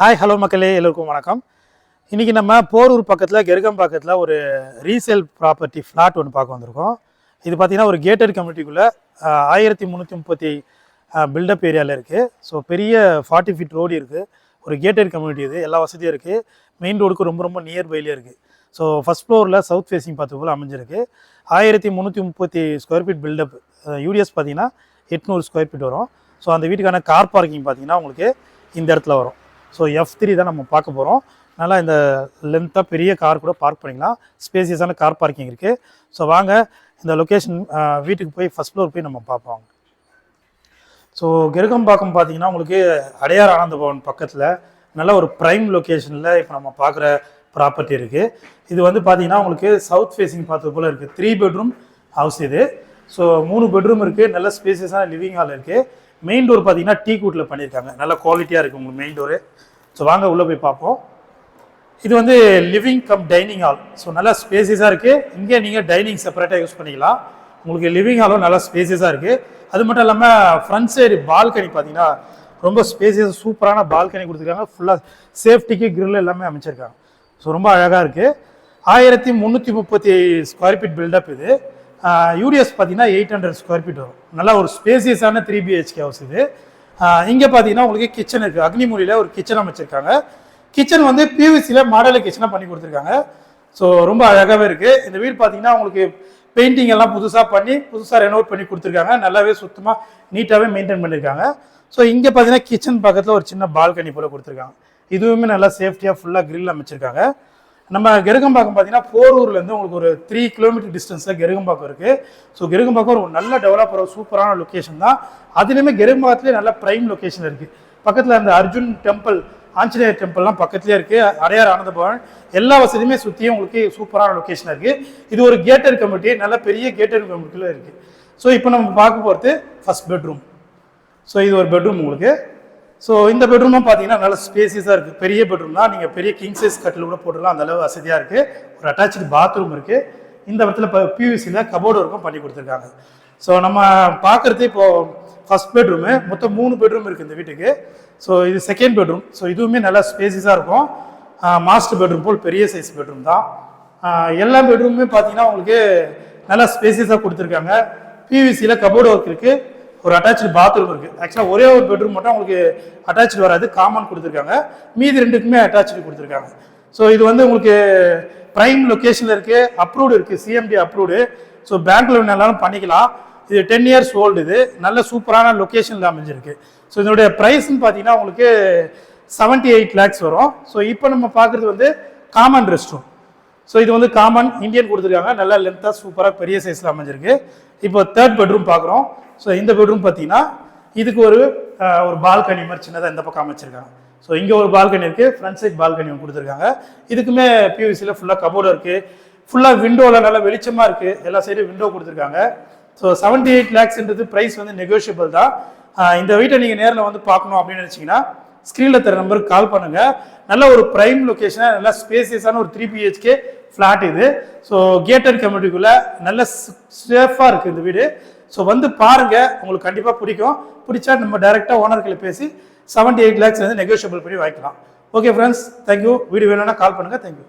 Hi hello மக்களே எல்லோருக்கும் வணக்கம். இன்றைக்கி நம்ம போரூர் பக்கத்தில் கெருகம் பக்கத்தில் ஒரு ரீசேல் ப்ராப்பர்ட்டி ஃப்ளாட் ஒன்று பார்க்க வந்திருக்கோம். இது பார்த்திங்கன்னா ஒரு கேட்டட் கம்யூனிட்டிக்குள்ளே ஆயிரத்தி முந்நூற்றி முப்பத்தி பில்டப் ஏரியாவில் இருக்குது ஸோ பெரிய ஃபார்ட்டி ஃபீட் ரோடு இருக்குது ஒரு கேட்டட் கம்யூனிட்டி இது எல்லா வசதியும் இருக்குது மெயின் ரோடுக்கு ரொம்ப ரொம்ப நியர்பைலேயே இருக்குது ஸோ ஃபஸ்ட் ஃப்ளோரில் சவுத் ஃபேஸிங் பார்த்து போல் அமைஞ்சிருக்கு. ஆயிரத்தி முந்நூற்றி முப்பத்தி ஸ்கொயர் ஃபீட் பில்டப் யூடிஎஸ் பார்த்திங்கன்னா எட்நூறு ஸ்கொயர் ஃபீட் வரும். ஸோ அந்த வீட்டுக்கான கார் பார்க்கிங் பார்த்தீங்கன்னா உங்களுக்கு இந்த இடத்துல வரும். ஸோ எஃப் த்ரீ தான் நம்ம பார்க்க போகிறோம் நல்லா இந்த லென்த்தாக பெரிய கார் கூட பார்க் பண்ணிக்கலாம். ஸ்பேசியஸான கார் பார்க்கிங் இருக்குது ஸோ வாங்க இந்த லொக்கேஷன் வீட்டுக்கு போய் ஃபஸ்ட் ஃப்ளோர் போய் நம்ம பார்ப்போம். ஸோ கெருகம்பாக்கம் பார்த்தீங்கன்னா உங்களுக்கு அடையார் ஆனந்த பவன் பக்கத்தில் நல்ல ஒரு ப்ரைம் லொக்கேஷனில் இப்போ நம்ம பார்க்குற ப்ராப்பர்ட்டி இருக்குது இது வந்து பார்த்தீங்கன்னா உங்களுக்கு சவுத் ஃபேஸிங் பார்த்தது போல் இருக்குது த்ரீ பெட்ரூம் ஹவுஸ் இது. ஸோ மூணு பெட்ரூம் இருக்குது நல்ல ஸ்பேசியஸான லிவிங் ஹால் இருக்குது மெயின் டோர் பார்த்தீங்கன்னா டீ கூட்டில் பண்ணியிருக்காங்க நல்ல குவாலிட்டியாக இருக்குது உங்களுக்கு மெயின் டோரு ஸோ வாங்க உள்ளே போய் பார்ப்போம். இது வந்து living cum dining hall so நல்லா ஸ்பேசியஸாக இருக்குது இங்கே நீங்கள் டைனிங் செப்பரேட்டாக யூஸ் பண்ணிக்கலாம். உங்களுக்கு லிவிங் ஹாலும் நல்லா ஸ்பேசியஸாக இருக்குது அது மட்டும் இல்லாமல் ஃப்ரண்ட் சைடு பால்கனி பார்த்தீங்கன்னா ரொம்ப ஸ்பேசியஸ் சூப்பரான பால்கனி கொடுத்துருக்காங்க. ஃபுல்லாக சேஃப்டிக்கு கிரில் எல்லாமே அமைச்சிருக்காங்க. ஸோ ரொம்ப அழகாக இருக்குது ஆயிரத்தி முந்நூற்றி முப்பத்தி ஸ்கொயர் ஃபீட் பில்டப் இது. யூடிஎஸ் பார்த்தீங்கன்னா எயிட் ஹண்ட்ரட் ஸ்கொயர் ஃபீட் வரும். நல்லா ஒரு ஸ்பேசியஸான த்ரீ பிஹெச்கே ஹவுஸ் இது. இங்கே பார்த்தீங்கன்னா உங்களுக்கு கிச்சன் இருக்குது அக்னிமூலியில் ஒரு கிச்சன் அமைச்சிருக்காங்க. கிச்சன் வந்து பிவிசியில் மாடல் கிச்சனாக பண்ணி கொடுத்துருக்காங்க. ஸோ ரொம்ப அழகாகவே இருக்குது இந்த வீடு பார்த்தீங்கன்னா உங்களுக்கு பெயிண்டிங் எல்லாம் புதுசாக பண்ணி புதுசாக ரெனோவேட் பண்ணி கொடுத்துருக்காங்க. நல்லாவே சுத்தமாக நீட்டாகவே மெயின்டைன் பண்ணியிருக்காங்க ஸோ இங்கே பார்த்தீங்கன்னா கிச்சன் பக்கத்தில் ஒரு சின்ன பால்கனி போல் கொடுத்துருக்காங்க. இதுவுமே நல்லா சேஃப்டியாக ஃபுல்லாக கிரில் அமைச்சிருக்காங்க. நம்ம கெருகம்பாக்கம் பார்த்தீங்கன்னா போரூர்லேருந்து உங்களுக்கு ஒரு த்ரீ கிலோமீட்டர் டிஸ்டன்ஸில் கெருகம்பாக்கம் இருக்குது ஸோ கெருகம்பாக்கம் ஒரு நல்ல டெவலப் ஒரு சூப்பரான லொக்கேஷன் தான். அதுலேயுமே கெருகம்பாக்கத்துலேயே நல்ல ப்ரைம் லொக்கேஷன் இருக்குது பக்கத்தில் அந்த அர்ஜுன் டெம்பிள் ஆஞ்சநேயர் டெம்பிள்லாம் பக்கத்துலேயே இருக்குது அடையார் ஆனந்த பவன் எல்லா வசதியுமே சுற்றியும் உங்களுக்கு சூப்பரான லொக்கேஷன் இருக்குது இது ஒரு கேட்டர் கமிட்டி நல்ல பெரிய கேட்டர் கமிட்டியில் இருக்குது ஸோ இப்போ நம்ம பார்க்க போகிறது ஃபஸ்ட் பெட்ரூம் ஸோ இது ஒரு பெட்ரூம் உங்களுக்கு. ஸோ இந்த பெட்ரூமும் பார்த்தீங்கன்னா நல்ல ஸ்பேசியஸாக இருக்குது பெரிய பெட்ரூம் தான். நீங்கள் பெரிய கிங் சைஸ் கட்டில் கூட போட்டுடலாம். அந்தளவு வசதியாக இருக்குது ஒரு அட்டாச்சு பாத்ரூம் இருக்குது இந்த இடத்துல இப்போ பியூசியில் கபோர்டு ஒர்க்கும் பண்ணி கொடுத்துருக்காங்க. ஸோ நம்ம பார்க்குறது இப்போது ஃபர்ஸ்ட் பெட்ரூமு மொத்தம் மூணு பெட்ரூம் இருக்குது இந்த வீட்டுக்கு. ஸோ இது செகண்ட் பெட்ரூம் ஸோ இதுவுமே நல்லா ஸ்பேசியஸாக இருக்கும். மாஸ்டர் பெட்ரூம் போல் பெரிய சைஸ் பெட்ரூம் தான். எல்லா பெட்ரூமுமே பார்த்தீங்கன்னா உங்களுக்கு நல்லா ஸ்பேசியஸாக கொடுத்துருக்காங்க. பிவிசியில் கபோர்டு ஒர்க் இருக்குது ஒரு அட்டாச்சு பாத்ரூம் இருக்குது ஆக்சுவலாக ஒரே ஒரு பெட்ரூம் மட்டும் உங்களுக்கு அட்டாச்சு வராது காமன் கொடுத்துருக்காங்க. மீதி ரெண்டுக்குமே அட்டாச்சு கொடுத்துருக்காங்க. ஸோ இது வந்து உங்களுக்கு ப்ரைம் லொக்கேஷனில் இருக்குது அப்ரூவ்டு இருக்குது CMD approved so bank loan எல்லாரும் பண்ணிக்கலாம். இது டென் இயர்ஸ் ஓல்டு இது. நல்ல சூப்பரான லொக்கேஷனில் அமைஞ்சிருக்கு. ஸோ இதனுடைய ப்ரைஸ்ன்னு பார்த்தீங்கன்னா உங்களுக்கு செவன்ட்டி எயிட் லேக்ஸ் வரும். ஸோ இப்போ நம்ம பார்க்குறது வந்து காமன் ரெஸ்ட் ரூம் ஸோ இது வந்து காமன் இந்தியன் கொடுத்துருக்காங்க. நல்லா லென்த்தாக சூப்பராக பெரிய சைஸில் அமைஞ்சிருக்கு. இப்போ தேர்ட் பெட்ரூம் பார்க்குறோம். ஸோ இந்த பெட்ரூம் பார்த்தீங்கன்னா இதுக்கு ஒரு ஒரு பால்கனி மாதிரி சின்னதாக இந்த பக்கம் அமைச்சிருக்காங்க. ஸோ இங்கே ஒரு பால்கனி இருக்குது ஃப்ரண்ட் சைட் பால்கனி ஒன்று கொடுத்துருக்காங்க. இதுக்குமே பியூசியில் ஃபுல்லாக கபோர்டு இருக்குது ஃபுல்லாக விண்டோவில் நல்லா வெளிச்சமாக இருக்குது எல்லா சைடும் விண்டோ கொடுத்துருக்காங்க. ஸோ செவன்ட்டி எயிட் லேக்ஸ்ன்றது ப்ரைஸ் வந்து நெகோஷியபிள் தான். இந்த வீட்டை நீங்கள் நேரில் வந்து பார்க்கணும் அப்படின்னு நினச்சிங்கன்னா ஸ்க்ரீனில் தர நம்பருக்கு கால் பண்ணுங்கள் நல்ல ஒரு ப்ரைம் லொக்கேஷனாக நல்ல ஸ்பேசியஸான ஒரு த்ரீ பிஹெச்கே ஃப்ளாட் இது. ஸோ கேட்டட் கம்யூனிட்டிக்குள்ளே நல்ல சேஃபாக இருக்குது இந்த வீடு. ஸோ வந்து பாருங்கள் உங்களுக்கு கண்டிப்பாக பிடிக்கும். பிடிச்சா நம்ம டைரெக்டாக ஓனர்களை பேசி செவன்ட்டி எயிட் லேக்ஸ் வந்து நெகோஷியபிள் பண்ணி வாங்கிக்கலாம். ஓகே ஃப்ரெண்ட்ஸ் தேங்க்யூ வீடியோ வேணும்னா கால் பண்ணுங்கள் தேங்க்யூ